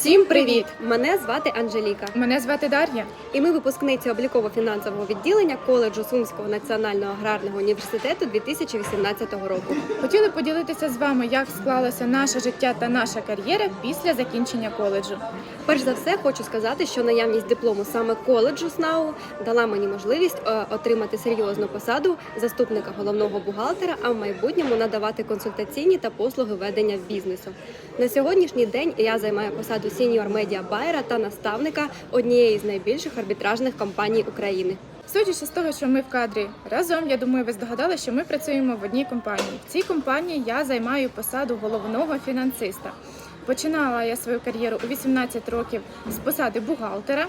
Всім привіт! Мене звати Анжеліка, Мене звати Дар'я. і ми випускниці обліково-фінансового відділення коледжу Сумського національного аграрного університету 2018 року. Хотіли поділитися з вами, як склалося наше життя та наша кар'єра після закінчення коледжу. Перш за все, хочу сказати, що наявність диплому саме коледжу СНАУ дала мені можливість е, отримати серйозну посаду заступника головного бухгалтера, а в майбутньому надавати консультаційні та послуги ведення бізнесу. На сьогоднішній день я займаю посаду сіньор медіа байера та наставника однієї з найбільших арбітражних компаній України. Судячи з того, що ми в кадрі разом, я думаю, ви здогадали, що ми працюємо в одній компанії. В цій компанії я займаю посаду головного фінансиста. Починала я свою кар'єру у 18 років з посади бухгалтера.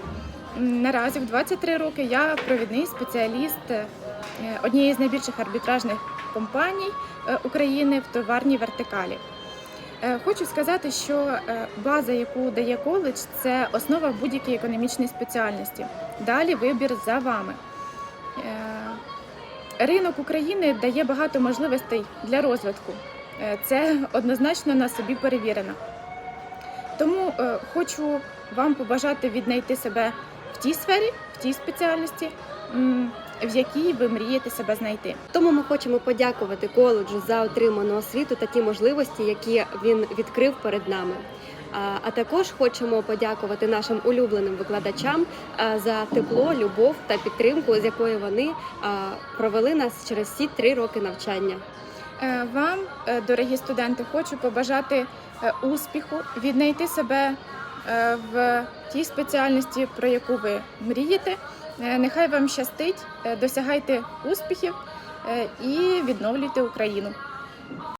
Наразі в 23 роки я провідний спеціаліст е, однієї з найбільших арбітражних компаній е, України в товарній вертикалі. Е, Хочу сказати, що е, база, яку дає коледж, це основа будь-якої економічної спеціальності. Далі вибір за вами. Е, Ринок України дає багато можливостей для розвитку. Це однозначно на собі перевірено. Тому хочу вам побажати віднайти себе в тій сфері, в тій спеціальності, в якій ви мрієте себе знайти. Тому ми хочемо подякувати коледжу за отриману освіту та ті можливості, які він відкрив перед нами. А, також хочемо подякувати нашим улюбленим викладачам за тепло, любов та підтримку, з якою вони провели нас через всі три роки навчання. Е, Вам, е, дорогі студенти, хочу побажати е, успіху, віднайти себе в тій спеціальності, про яку ви мрієте. Е, Нехай вам щастить, е, досягайте успіхів е, і відновлюйте Україну.